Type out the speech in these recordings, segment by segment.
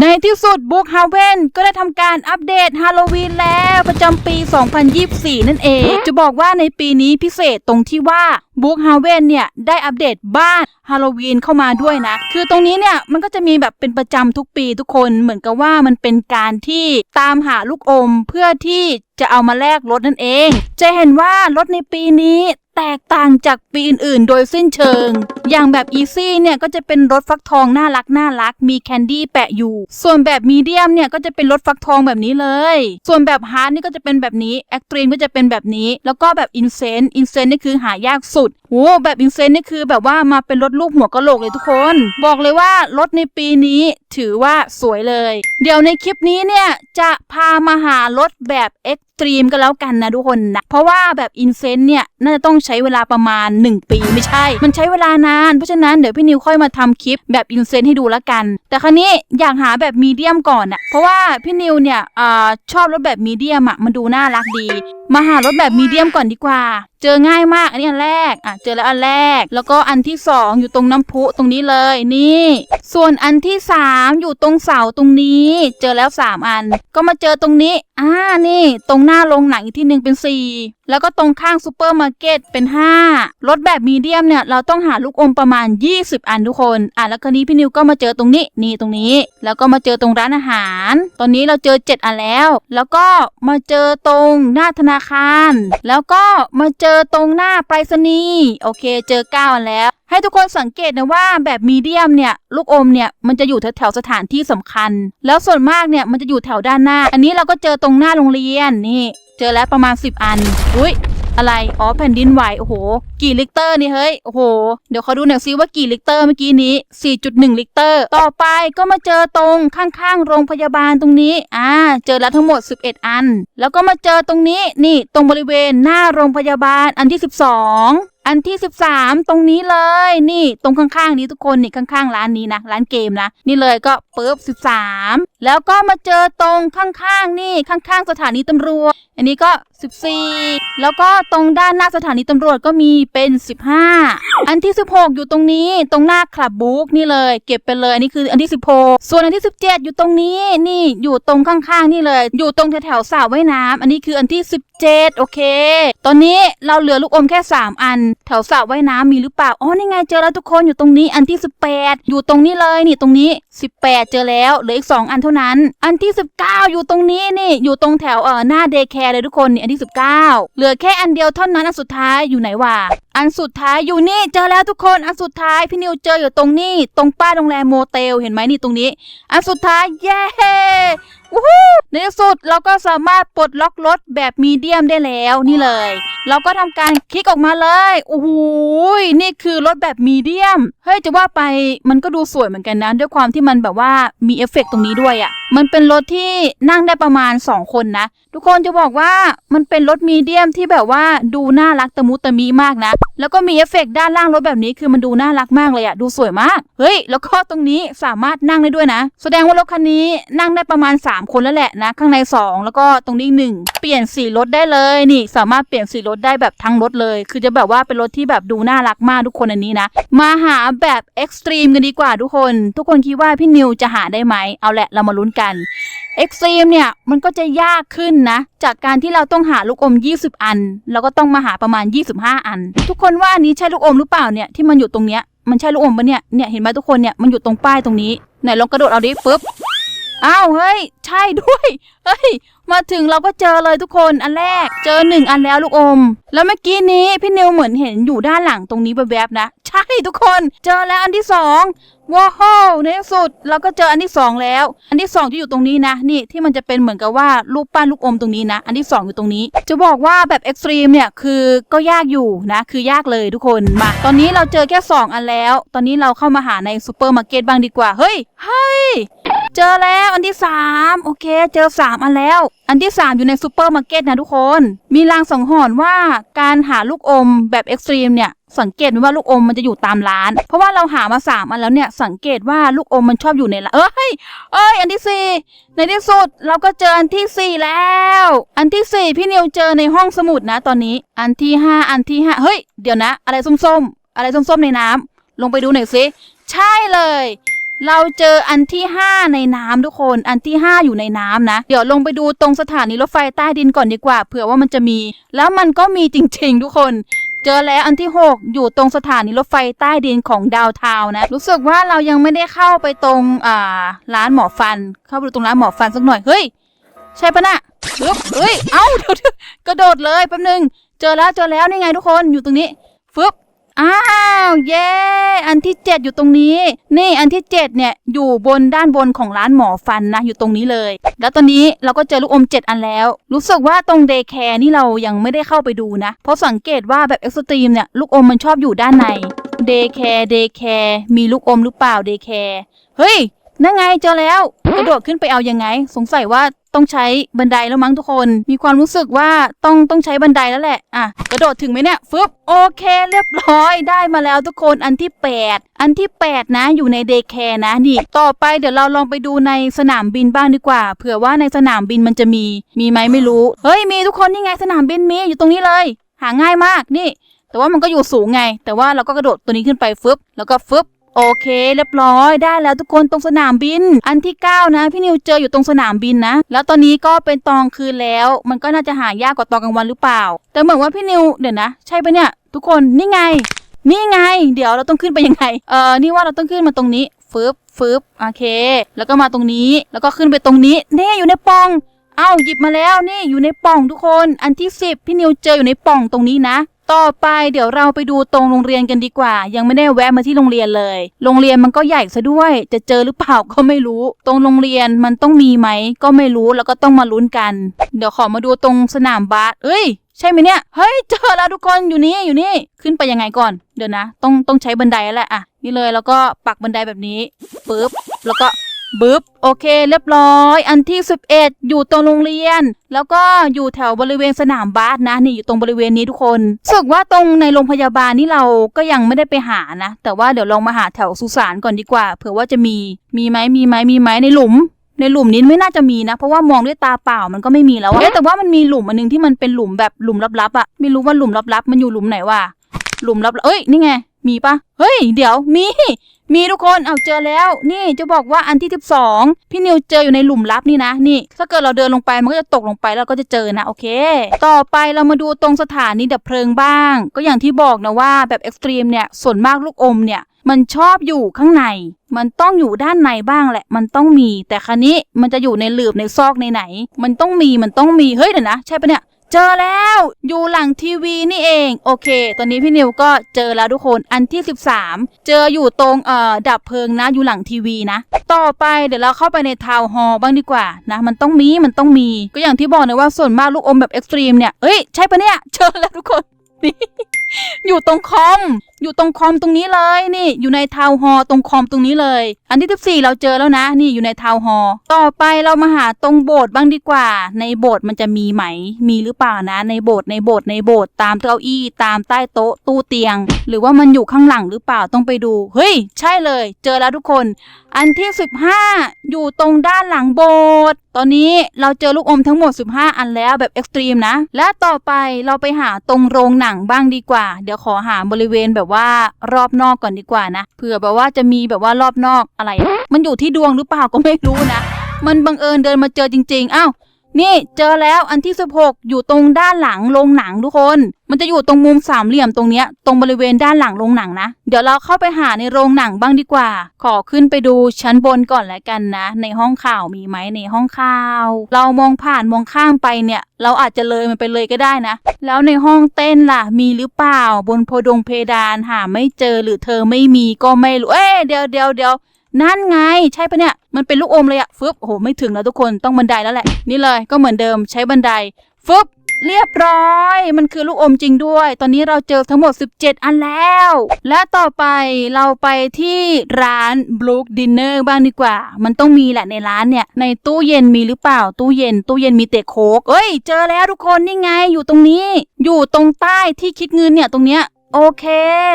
ในที่สุดบุกฮาเวนก็ได้ทำการอัปเดตฮาโลวีนแล้วประจำปี 2024 นั่นเอง จะบอกว่าในปีนี้พิเศษตรงที่ว่าบุกฮาเวนเนี่ย ได้อัปเดตบ้านฮาโลวีนเข้ามาด้วยนะ คือตรงนี้เนี่ย มันก็จะมีแบบเป็นประจำทุกปีทุกคนเหมือนกับว่ามันเป็นการที่ตามหาลูกอมเพื่อที่จะเอามาแลกรถนั่นเอง จะเห็นว่ารถในปีนี้ แตกต่างจากปีอื่นๆ โดยสิ้นเชิง อย่างแบบอีซี่เนี่ยก็จะเป็นรถฟักทองน่ารักน่ารัก มีแคนดี้แปะอยู่ ส่วนแบบมีเดียมเนี่ยก็จะเป็นรถฟักทองแบบนี้เลย ส่วนแบบฮาร์ดนี่ก็จะเป็นแบบนี้แอคตรีมก็จะเป็นแบบนี้ แล้วก็แบบอินเซนต์อินเซนต์นี่คือหายากสุด โอ้แบบอินเซนนี่คือแบบว่ามาเป็นรถลูกหัวกะโหลกเลยทุกคน บอกเลยว่ารถในปีนี้ถือว่าสวยเลย เดี๋ยวในคลิปนี้เนี่ย จะพามาหารถแบบเอ็กตรีมก็แล้วกันนะทุกคนนะ เพราะว่าแบบอินเซนเนี่ย น่าจะต้องใช้เวลาประมาณ 1 ปีไม่ใช่ มันใช้เวลานาน เพราะฉะนั้นเดี๋ยวพี่นิวค่อยมาทำคลิปแบบอินเซนให้ดูแล้วกัน แต่ครั้นี้อยากหาแบบมีเดียมก่อนอะเพราะว่าพี่นิวเนี่ยอชอบรถแบบมีเดียมอะมันดูน่ารักดี มาหารถแบบมีเดียมก่อนดีกว่า เจอง่ายมากอันนี้อันแรกอะเจอแล้วอันแรก แล้วก็อันที่สองอยู่ตรงน้ำพุตรงนี้เลยนี่ ส่วนอันที่สามอยู่ตรงเสาตรงนี้ เจอแล้วสามอัน ก็มาเจอตรงนี้อ่านี่ ตรงหน้าโรงหนังอีกที่หนึ่งเป็นสี่แล้วก็ตรงข้างซูเปอร์มาร์เก็ตเป็นห้ารถแบบมีเดียมเนี่ย เราต้องหาลูกอมประมาณ 20 อันทุกคน อะแล้วคราวนี้พี่นิวก็มาเจอตรงนี้ นี่ตรงนี้ แล้วก็มาเจอตรงร้านอาหาร ตอนนี้เราเจอ 7 อันแล้ว แล้วก็มาเจอตรงหน้าธนาคาร แล้วก็มาเจอตรงหน้าไปรษณีย์โอเค เจอ 9 อันแล้ว ให้ทุกคนสังเกตนะว่าแบบมีเดียมเนี่ยลูกอมเนี่ยมันจะอยู่แถวๆสถานที่สำคัญ แล้วส่วนมากเนี่ยมันจะอยู่แถวด้านหน้า อันนี้เราก็เจอตรงหน้าโรงเรียนนี่ เจอแล้วประมาณ 10 อัน อุ้ยอะไร อ๋อแผ่นดินไหวโอ้โห กี่ลิตรนี่เฮ้ย โอ้โห เดี๋ยวขอดูหน่อยซิว่ากี่ลิตรเมื่อกี้นี้ 4.1 ลิตรต่อไปก็มาเจอตรงข้างๆ โรงพยาบาลตรงนี้ อ่า เจอแล้วทั้งหมด 11 อัน แล้วก็มาเจอตรงนี้ นี่ ตรงบริเวณหน้าโรงพยาบาลอันที่ 12อันที่ 13 ตรงนี้เลย นี่ตรงข้างๆนี้ทุกคนนี่ข้างๆร้านนี้นะร้านเกมนะ นี่เลยก็เปึ๊บ13 แล้วก็มาเจอตรงข้างๆนี่ข้างๆ สถานีตำรวจ อันนี้ก็ 14 แล้วก็ตรงด้านหน้าสถานีตำรวจก็มีเป็น 15 อันที่ 16 อยู่ตรงนี้ตรงหน้าคลับบุ๊กนี่เลย เก็บไปเลยอันนี้คืออันที่ 16 ส่วนอันที่ 17 อยู่ตรงนี้นี่อยู่ตรงข้างๆ นี่เลย อยู่ตรงแถวๆสระว่ายน้ำอันนี้คืออันที่7 โอเค ตอนนี้เราเหลือลูกอมแค่ 3 อัน แถวสระว่ายน้ำมีหรือเปล่า อ๋อ นี่ไงเจอแล้วทุกคนอยู่ตรงนี้อันที่ 18 อยู่ตรงนี้เลยนี่ตรงนี้ 18 เจอแล้วเหลืออีก 2 อันเท่านั้น อันที่ 19 อยู่ตรงนี้นี่อยู่ตรงแถวเอ่อหน้าเดย์แคร์เลยทุกคนนี่อันที่ 19 เหลือแค่อันเดียวเท่านั้นอันสุดท้ายอยู่ไหนวะอันสุดท้ายอยู่นี่เจอแล้วทุกคนอันสุดท้ายพี่นิวเจออยู่ตรงนี้ ตรงป้ายโรงแรมโมเตลเห็นไหมนี่ตรงนี้ อันสุดท้ายเย้ ในที่สุดเราก็สามารถปลดล็อกรถแบบมีเดียมได้แล้วนี่เลย เราก็ทำการคลิกออกมาเลยโอ้โหนี่คือรถแบบมีเดียมเฮ้ยจะว่าไปมันก็ดูสวยเหมือนกันนะ ด้วยความที่มันแบบว่ามีเอฟเฟกต์ตรงนี้ด้วยอะ่ะ มันเป็นรถที่นั่งได้ประมาณ 2 คนนะ ทุกคนจะบอกว่ามันเป็นรถมีเดียมที่แบบว่าดูน่ารักตะมุตะมีมากนะ แล้วก็มีเอฟเฟกต์ด้านล่างรถแบบนี้คือมันดูน่ารักมากเลยอะดูสวยมากเฮ้ยแล้วก็ตรงนี้สามารถนั่งได้ด้วยนะ แสดงว่ารถคันนี้นั่งได้ประมาณ3คนแล้วแหละนะ ข้างใน 2 แล้วก็ตรงนี้หนึ่งเปลี่ยนสีรถได้เลยนี่ สามารถเปลี่ยนสีรถได้แบบทั้งรถเลย คือจะแบบว่าเป็นรถที่แบบดูน่ารักมากทุกคนอันนี้นะ มาหาแบบเอ็กซ์ตรีมกันดีกว่าทุกคน ทุกคนคิดว่าพี่นิวจะหาได้ไหมเอาแหละเรามาลุ้นกันเอ็กซ์ตรีมเนี่ยมันก็จะยากขึ้นนะ จากการที่เราต้องหาลูกอม 20 อัน แล้วก็ต้องมาหาประมาณ 25 อัน ทุกคนว่าอันนี้ใช่ลูกอมหรือเปล่าเนี่ยที่มันอยู่ตรงเนี้ยมันใช่ลูกอมปะเนี่ยเนี่ยเห็นไหมทุกคนเนี่ยมันอยู่ตรงป้ายตรงนี้ไหนลองกระโดดเอาดิปุ๊บ อ้าวเฮ้ย ใช่ด้วย เฮ้ย มาถึงเราก็เจอเลยทุกคนอันแรก เจอหนึ่งอันแล้วลูกอม แล้วเมื่อกี้นี้พี่นิวเหมือนเห็นอยู่ด้านหลังตรงนี้แวบๆนะ ใช่ทุกคน เจอแล้วอันที่สองว้าวในที่สุดเราก็เจออันที่สองแล้ว อันที่สองที่อยู่ตรงนี้นะ นี่ที่มันจะเป็นเหมือนกับว่ารูปปั้นลูกอมตรงนี้นะ อันที่สองอยู่ตรงนี้ จะบอกว่าแบบเอ็กซ์ตรีมเนี่ยคือก็ยากอยู่นะ คือยากเลยทุกคนมาตอนนี้เราเจอแค่สองอันแล้ว ตอนนี้เราเข้ามาหาในซูเปอร์มาร์เก็ตบ้างดีกว่าเฮ้ยเฮ้ย เจอแล้วอันที่3โอเค เจอ3อันแล้ว อันที่3อยู่ในซูเปอร์มาร์เก็ตนะทุกคน มีรางสังหรณ์ว่าการหาลูกอมแบบเอ็กซ์ตรีมเนี่ยสังเกตไหมว่าลูกอมมันจะอยู่ตามร้าน เพราะว่าเราหามา3อันแล้วเนี่ยสังเกตว่าลูกอมมันชอบอยู่ในร้านเอ้ยเอ้ย อันที่4ในที่สุดเราก็เจออันที่4แล้ว อันที่4พี่นิวเจอในห้องสมุดนะตอนนี้ อันที่5อันที่5เฮ้ยเดี๋ยวนะ อะไรส้มๆ อะไรส้มๆในน้ำลงไปดูหน่อยสิใช่เลย เราเจออันที่ 5 ในน้ำทุกคน อันที่ 5 อยู่ในน้ำนะ เดี๋ยวลงไปดูตรงสถานีรถไฟใต้ดินก่อนดีกว่า เผื่อว่ามันจะมี แล้วมันก็มีจริง ๆ ทุกคน เจอแล้วอันที่ 6 อยู่ตรงสถานีรถไฟใต้ดินของดาวเทาวนะ รู้สึกว่าเรายังไม่ได้เข้าไปตรงอ่าร้านหมอฟัน เข้าไปดูตรงร้านหมอฟันสักหน่อย เฮ้ย ใช่ปะน่ะเฮ้ย เอ้าเดี๋ยวกระโดดเลยแป๊บนึง เจอแล้วเจอแล้วนี่ไงทุกคนอยู่ตรงนี้ อ้าว เย้ อันที่ 7 อยู่ตรงนี้ นี่อันที่ 7 เนี่ย อยู่บนด้านบนของร้านหมอฟันนะ อยู่ตรงนี้เลย แล้วตอนนี้เราก็เจอลูกอม 7 อันแล้ว รู้สึกว่าตรงเดย์แคร์นี่เรายังไม่ได้เข้าไปดูนะ เพราะสังเกตว่าแบบเอ็กซ์ตรีมเนี่ย ลูกอมมันชอบอยู่ด้านในเดย์แคร์เดย์แคร์มีลูกอมหรือเปล่าเดย์แคร์เฮ้ยนั่นไงเจอแล้ว กระโดดขึ้นไปเอายังไง สงสัยว่า ต้องใช้บันไดแล้วมั้งทุกคน มีความรู้สึกว่าต้องต้องใช้บันไดแล้วแหละ อะ กระโดดถึงไหมเนี่ย ฟึบ โอเคเรียบร้อย ได้มาแล้วทุกคน อันที่ 8 อันที่ 8 นะ อยู่ในเดย์แคร์นะ นี่ ต่อไปเดี๋ยวเราลองไปดูในสนามบินบ้างดีกว่า เผื่อว่าในสนามบินมันจะมี มีไหมไม่รู้ เฮ้ย มีทุกคนนี่ไงสนามบินมี อยู่ตรงนี้เลย หาง่ายมาก นี่ แต่ว่ามันก็อยู่สูงไง แต่ว่าเราก็กระโดดตัวนี้ขึ้นไปฟึบ แล้วก็ฟึบ โอเค เรียบร้อยได้แล้วทุกคนตรงสนามบิน อันที่ 9 นะ พี่นิวเจออยู่ตรงสนามบินนะ แล้วตอนนี้ก็เป็นตอนคืนแล้ว มันก็น่าจะหายากกว่าตอนกลางวันหรือเปล่า แต่เหมือนว่าพี่นิวเดี๋ยวนะ ใช่ปะเนี่ย ทุกคนนี่ไง นี่ไง เดี๋ยวเราต้องขึ้นไปยังไงเออนี่ว่าเราต้องขึ้นมาตรงนี้ฟึบฟึบโอเค แล้วก็มาตรงนี้แล้วก็ขึ้นไปตรงนี้นี่อยู่ในป่อง เอ้าหยิบมาแล้วนี่อยู่ในป่องทุกคน อันที่ 10 พี่นิวเจออยู่ในป่องตรงนี้นะ ต่อไปเดี๋ยวเราไปดูตรงโรงเรียนกันดีกว่า ยังไม่ได้แวะมาที่โรงเรียนเลย โรงเรียนมันก็ใหญ่ซะด้วย จะเจอหรือเปล่าก็ไม่รู้ ตรงโรงเรียนมันต้องมีไหมก็ไม่รู้แล้วก็ต้องมาลุ้นกัน เดี๋ยวขอมาดูตรงสนามบาสเอ้ยใช่ไหมเนี่ย เฮ้ย เจอแล้วทุกคนอยู่นี่อยู่นี่ ขึ้นไปยังไงก่อน เดี๋ยวนะ ต้องต้องใช้บันไดแล้วแหละอะ นี่เลยแล้วก็ปักบันไดแบบนี้ปึ๊บแล้วก็ บึ๊บ โอเค เรียบร้อย อันที่ 11 อยู่ตรงโรงเรียน แล้วก็อยู่แถวบริเวณสนามบาสนะ นี่อยู่ตรงบริเวณนี้ทุกคนสึกว่าตรงในโรงพยาบาลนี่เราก็ยังไม่ได้ไปหานะ แต่ว่าเดี๋ยวลองมาหาแถวสุสานก่อนดีกว่า เผื่อว่าจะมี มีไหมมีไหมมีไหมในหลุมในหลุมนี้ไม่น่าจะมีนะ เพราะว่ามองด้วยตาเปล่ามันก็ไม่มีแล้วอะแต่ว่ามันมีหลุมอันนึงที่มันเป็นหลุมแบบหลุมลับๆอะไม่รู้ว่าหลุมลับๆมันอยู่หลุมไหนวะหลุมลับๆเอ้ยนี่ไง มีปะเฮ้ย เดี๋ยวมี มีทุกคนเอาเจอแล้ว นี่จะบอกว่าอันที่12พี่นิวเจออยู่ในหลุมลับนี่นะ นี่ ถ้าเกิดเราเดินลงไปมันก็จะตกลงไปแล้วก็จะเจอนะ โอเค ต่อไปเรามาดูตรงสถานีดับเพลิงบ้าง ก็อย่างที่บอกนะว่าแบบเอ็กซ์ตรีมเนี่ยส่วนมากลูกอมเนี่ยมันชอบอยู่ข้างใน มันต้องอยู่ด้านในบ้างแหละ มันต้องมี แต่คันนี้มันจะอยู่ในหลืบในซอกในไหน มันต้องมี มันต้องมี เฮ้ยเดี๋ยวนะ ใช่ปะเนี่ย เจอแล้ว อยู่หลังทีวีนี่เอง โอเค ตอนนี้พี่นิวก็เจอแล้วทุกคนอันที่ 13 เจออยู่ตรงเอ่อดับเพลิงนะอยู่หลังทีวีนะ ต่อไปเดี๋ยวเราเข้าไปในทาวน์ฮอลล์บ้างดีกว่านะ มันต้องมีมันต้องมี ก็อย่างที่บอกนะว่าส่วนมากลูกอมแบบเอ็กซ์ตรีมเนี่ยเอ้ยใช่ปะเนี่ยเจอแล้วทุกคนนี่ อยู่ตรงคอม อยู่ตรงคอมตรงนี้เลยนี่ อยู่ในทาวฮอตรงคอมตรงนี้เลย อันที่ 14 เราเจอแล้วนะ นี่อยู่ในทาวฮอต่อไปเรามาหาตรงโบสถ์บ้างดีกว่า ในโบสถ์มันจะมีไหม มีหรือเปล่านะ ในโบสถ์ในโบสถ์ในโบสถ์ตามเก้าอี้ตามใต้โต๊ะตู้เตียง หรือว่ามันอยู่ข้างหลังหรือเปล่าต้องไปดู เฮ้ย ใช่เลย เจอแล้วทุกคน อันที่ 15 อยู่ตรงด้านหลังโบสถ์ตอนนี้เราเจอลูกอมทั้งหมด 15 อันแล้วแบบเอ็กซ์ตรีมนะ และต่อไปเราไปหาตรงโรงหนังบ้างดีกว่า เดี๋ยวขอหาบริเวณแบบว่ารอบนอกก่อนดีกว่านะเผื่อแบบว่าจะมีแบบว่ารอบนอกอะไร มันอยู่ที่ดวงหรือเปล่าก็ไม่รู้นะ มันบังเอิญเดินมาเจอจริงๆอ้าว นี่เจอแล้วอันที่ 16 อยู่ตรงด้านหลังโรงหนังทุกคน มันจะอยู่ตรงมุมสามเหลี่ยมตรงเนี้ยตรงบริเวณด้านหลังโรงหนังนะ เดี๋ยวเราเข้าไปหาในโรงหนังบ้างดีกว่า ขอขึ้นไปดูชั้นบนก่อนแล้วกันนะ ในห้องข่าวมีไหมในห้องข่าว เรามองผ่านมองข้ามไปเนี่ย เราอาจจะเลยมันไปเลยก็ได้นะ แล้วในห้องเต้นล่ะ มีหรือเปล่าบนโพดงเพดานหาไม่เจอหรือเธอไม่มีก็ไม่รู้เอ้เดี๋ยวเดี๋ยวเดี๋ยว นั่นไง ใช่ปะเนี่ย มันเป็นลูกอมเลยอะฟึบโอ้โหไม่ถึงแล้วทุกคนต้องบันไดแล้วแหละ นี่เลยก็เหมือนเดิมใช้บันไดฟึบเรียบร้อย มันคือลูกอมจริงด้วย ตอนนี้เราเจอทั้งหมด 17 อันแล้ว และต่อไปเราไปที่ร้าน Blue Dinner บ้างดีกว่า มันต้องมีแหละในร้านเนี่ย ในตู้เย็นมีหรือเปล่า ตู้เย็น ตู้เย็นมีแต่โคกเอ้ย เจอแล้วทุกคนนี่ไง อยู่ตรงนี้ อยู่ตรงใต้ที่คิดเงินเนี่ยตรงเนี้ย โอเค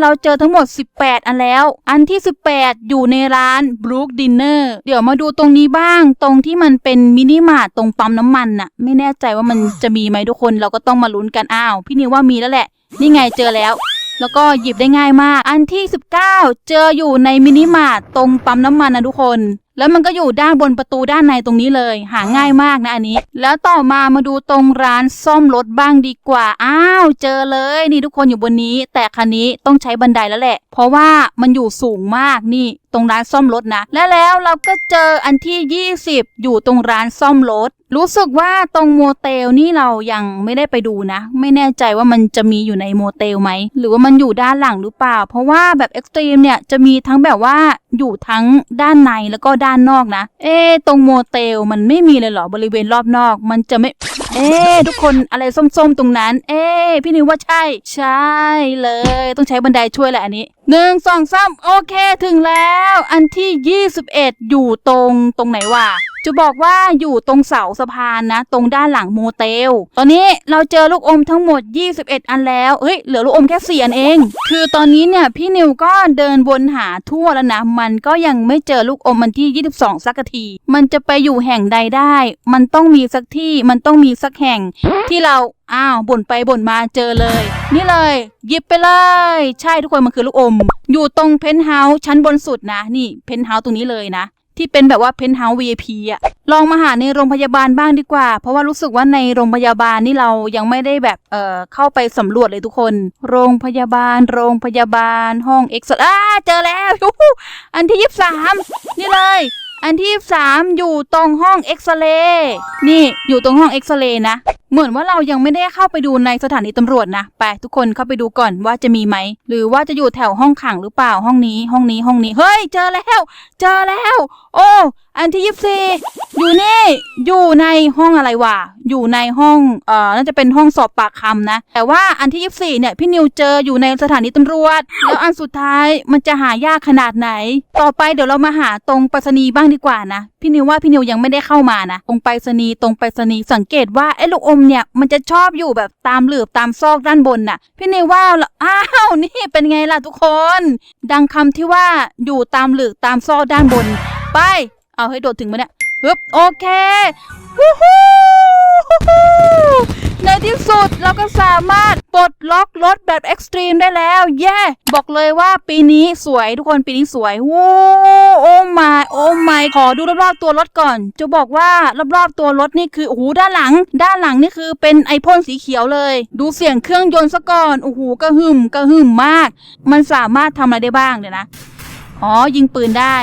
เราเจอทั้งหมด 18 อันแล้ว อันที่ 18 อยู่ในร้าน Brook Dinner เดี๋ยวมาดูตรงนี้บ้าง ตรงที่มันเป็นมินิมาร์ทตรงปั๊มน้ำมันน่ะ ไม่แน่ใจว่ามันจะมีไหมทุกคน เราก็ต้องมาลุ้นกัน อ้าว พี่นิวว่ามีแล้วแหละ นี่ไงเจอแล้ว แล้วก็หยิบได้ง่ายมาก อันที่ 19 เจออยู่ในมินิมาร์ทตรงปั๊มน้ำมันนะทุกคน แล้วมันก็อยู่ด้านบนประตูด้านในตรงนี้เลย หาง่ายมากนะอันนี้ แล้วต่อมามาดูตรงร้านซ่อมรถบ้างดีกว่า อ้าวเจอเลย นี่ทุกคนอยู่บนนี้ แต่คันนี้ต้องใช้บันไดแล้วแหละ เพราะว่ามันอยู่สูงมากนี่ตรงร้านซ่อมรถนะ และแล้วเราก็เจออันที่ 20 อยู่ตรงร้านซ่อมรถ รู้สึกว่าตรงโมเตลนี่เรายังไม่ได้ไปดูนะ ไม่แน่ใจว่ามันจะมีอยู่ในโมเตลไหม หรือว่ามันอยู่ด้านหลังหรือเปล่า เพราะว่าแบบเอ็กซ์ตรีมเนี่ยจะมีทั้งแบบว่าอยู่ทั้งด้านในแล้วก็ด้านนอกนะ เอ๊ะตรงโมเตลมันไม่มีเลยเหรอบริเวณรอบนอก มันจะไม่ เอ๊ะทุกคนอะไรส้มๆตรงนั้น เอ๊ะพี่นิวว่าใช่ ใช่เลย ต้องใช้บันไดช่วยแหละอันนี้หนึ่งสองสามโอเคถึงแล้ว อันที่ยี่สิบเอ็ดอยู่ตรงตรงไหนวะ จะบอกว่าอยู่ตรงเสาสะพานนะ ตรงด้านหลังโมเตล ตอนนี้เราเจอลูกอมทั้งหมด 21 อันแล้ว เฮ้ย เหลือลูกอมแค่4อันเอง คือตอนนี้เนี่ยพี่นิวก็เดินวนหาทั่วแล้วนะ มันก็ยังไม่เจอลูกอมมันที่ 22 สักที มันจะไปอยู่แห่งใดได้ มันต้องมีสักที่ มันต้องมีสักแห่งที่เราอ้าวบ่นไปบ่นมาเจอเลย นี่เลยหยิบไปเลย ใช่ทุกคนมันคือลูกอม อยู่ตรงเพนท์เฮาส์ชั้นบนสุดนะ นี่เพนท์เฮาส์ตรงนี้เลยนะ ที่เป็นแบบว่าเพนท์เฮาส์ VIP อะลองมาหาในโรงพยาบาลบ้างดีกว่า เพราะว่ารู้สึกว่าในโรงพยาบาลนี่เรายังไม่ได้แบบเอ่อเข้าไปสำรวจเลยทุกคน โรงพยาบาล โรงพยาบาลห้องเอ็กซ์อ่าเจอแล้ว อันที่ยี่สามนี่เลย อันที่สามอยู่ตรงห้องเอ็กซเรย์นี่อยู่ตรงห้องเอ็กซเรย์นะ เหมือนว่าเรายังไม่ได้เข้าไปดูในสถานีตำรวจนะไปทุกคนเข้าไปดูก่อนว่าจะมีไหม หรือว่าจะอยู่แถวห้องขังหรือเปล่าห้องนี้ห้องนี้ห้องนี้เฮ้ย เจอแล้ว เจอแล้ว โอ้ อันที่ยี่สี่อยู่นี่อยู่ในห้องอะไรวะอยู่ในห้องเอ่อน่าจะเป็นห้องสอบปากคำนะ แต่ว่าอันที่ยี่สี่เนี่ยพี่นิวเจออยู่ในสถานีตำรวจ แล้วอันสุดท้ายมันจะหายากขนาดไหน ต่อไปเดี๋ยวเรามาหาตรงไปรษณีย์บ้างดีกว่านะพี่นิวว่าพี่นิวยังไม่ได้เข้ามานะตรงไปรษณีย์ตรงไปรษณีย์สังเกตว่าไอ้ลูกอมเนี่ยมันจะชอบอยู่แบบตามหลืบตามซอกด้านบนน่ะ พี่นิวว่าแล้วอ้าวนี่เป็นไงล่ะทุกคน ดังคำที่ว่าอยู่ตามหลืบตามซอกด้านบน ไป เอาให้โดดถึงมาเนี่ยฮึบโอเควู้ฮู้ฮู้ฮู้ในที่สุดเราก็สามารถปลดล็อกรถแบบเอ็กซ์ตรีมได้แล้วเย้บอกเลยว่าปีนี้สวยทุกคนปีนี้สวยวู้โอ้ไม่โอ้ไม่ขอดูรอบๆตัวรถก่อน จะบอกว่ารอบๆตัวรถนี่คือโอ้โหด้านหลัง ด้านหลังนี่คือเป็นไอพ่นสีเขียวเลย ดูเสียงเครื่องยนต์ซะก่อนโอ้โหกระหึ่มกระหึ่มมาก มันสามารถทำอะไรได้บ้างเดี๋ยนะอ๋อยิงปืนได้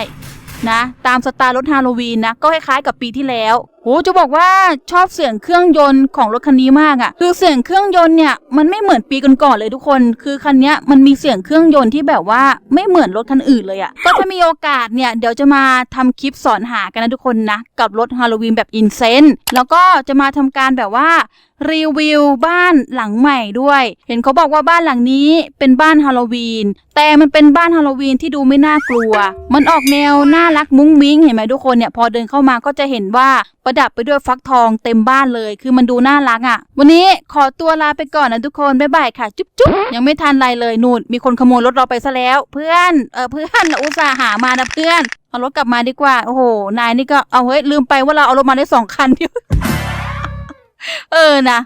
นะตามสไตล์รถฮาโลวีนนะก็คล้ายๆกับปีที่แล้วโหจะบอกว่าชอบเสียงเครื่องยนต์ของรถคันนี้มากอะ่ะ คือเสียงเครื่องยนต์เนี่ยมันไม่เหมือนปีก่อนๆเลยทุกคน คือคันนี้มันมีเสียงเครื่องยนต์ที่แบบว่าไม่เหมือนรถคันอื่นเลยอะ่ะ ก็ถ้ามีโอกาสเนี่ยเดี๋ยวจะมาทำคลิปสอนหากันนะทุกคนนะ กับรถฮาโลวีนแบบอินเซนแล้วก็จะมาทำการแบบว่ารีวิวบ้านหลังใหม่ด้วย เห็นเขาบอกว่าบ้านหลังนี้เป็นบ้านฮาโลวีน แต่มันเป็นบ้านฮาโลวีนที่ดูไม่น่ากลัว มันออกแนวน่ารักมุ้งมิ้งเห็นไหมทุกคนเนี่ยพอเดินเข้ามาก็จะเห็นว่าประดับไปด้วยฟักทองเต็มบ้านเลย คือมันดูน่ารักอะ่ะ วันนี้ขอตัวลาไปก่อนนะทุกคน บ๊ายบายค่ะ จุ๊บจุ๊บยังไม่ทันไรเลยนู่นมีคนขโมยรถเราไปซะแล้ว เพื่อน เออเพื่อนอุตส่าห์หามานะเพื่อน เอารถกลับมาดีกว่า โอ้โห นายนี่ก็เอาเฮ้ยลืมไปว่าเราเอารถมาได้สองคันเออนะ